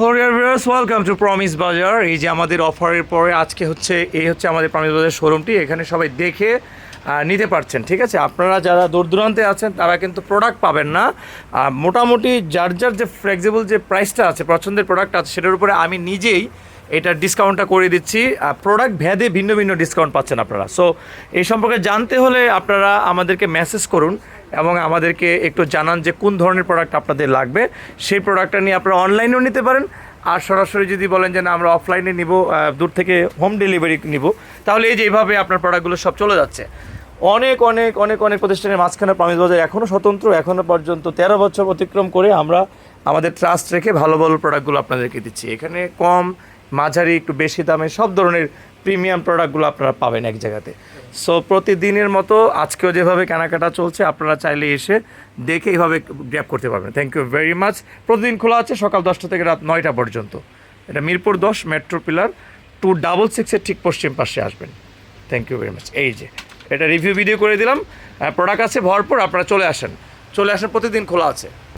হরিয়ার viewers welcome to promise Bazar এই যে আমাদের অফারের পরে আজকে হচ্ছে, এই হচ্ছে আমাদের প্রমিস বাজার শোরুমটি এখানে সবাই দেখে নিতে পারছেন, ঠিক আছে? আপনারা যারা দূর দূরান্তে আছেন, তারা কিন্তু প্রোডাক্ট পাবেন না। মোটামুটি যার যার যে ফ্লেক্সিবল যে প্রাইসটা আছে, পছন্দের প্রোডাক্ট আছে, সেটার উপরে আমি নিজেই এটা ডিসকাউন্টটা করে দিচ্ছি। প্রোডাক্ট ভেদে ভিন্ন ভিন্ন ডিসকাউন্ট পাচ্ছেন আপনারা। সো এই সম্পর্কে জানতে হলে আপনারা আমাদেরকে মেসেজ করুন। এবং আমাদেরকে একটু জানান যে কোন ধরনের প্রোডাক্ট আপনাদের লাগবে। সেই প্রোডাক্টটা নিয়ে আপনারা অনলাইনেও নিতে পারেন। আর সরাসরি যদি বলেন যে না, আমরা অফলাইনে নিব দূর থেকে হোম ডেলিভারি নিব, তাহলে এই যে এইভাবে আপনার প্রোডাক্টগুলো সব চলে যাচ্ছে। অনেক অনেক অনেক অনেক প্রতিষ্ঠানের মাঝখানে প্রমিস বাজার এখনও স্বতন্ত্র এখনও পর্যন্ত তেরো বছর অতিক্রম করে আমরা আমাদের ট্রাস্ট রেখে ভালো ভালো প্রোডাক্টগুলো আপনাদেরকে দিচ্ছি। এখানে কম মাঝারি, একটু বেশি দামে সব ধরনের প্রিমিয়াম প্রোডাক্টগুলো আপনারা পাবেন এক জায়গাতে। সো প্রতিদিনের মতো আজকেও যেভাবে কেনাকাটা চলছে, আপনারা চাইলে এসে দেখে এইভাবে গ্র্যাপ করতে পারবেন। থ্যাংক ইউ ভেরি মাচ প্রতিদিন খোলা আছে সকাল দশটা থেকে রাত নয়টা পর্যন্ত। এটা মিরপুর দশ, মেট্রো পিলার টু ডাবল সিক্সের ঠিক পশ্চিম পাশে আসবেন। থ্যাংক ইউ ভেরি মাচ এই যে, এটা রিভিউ ভিডিও করে দিলাম। প্রোডাক্ট আছে ভরপুর, আপনারা চলে আসেন। চলে আসেন, প্রতিদিন খোলা আছে।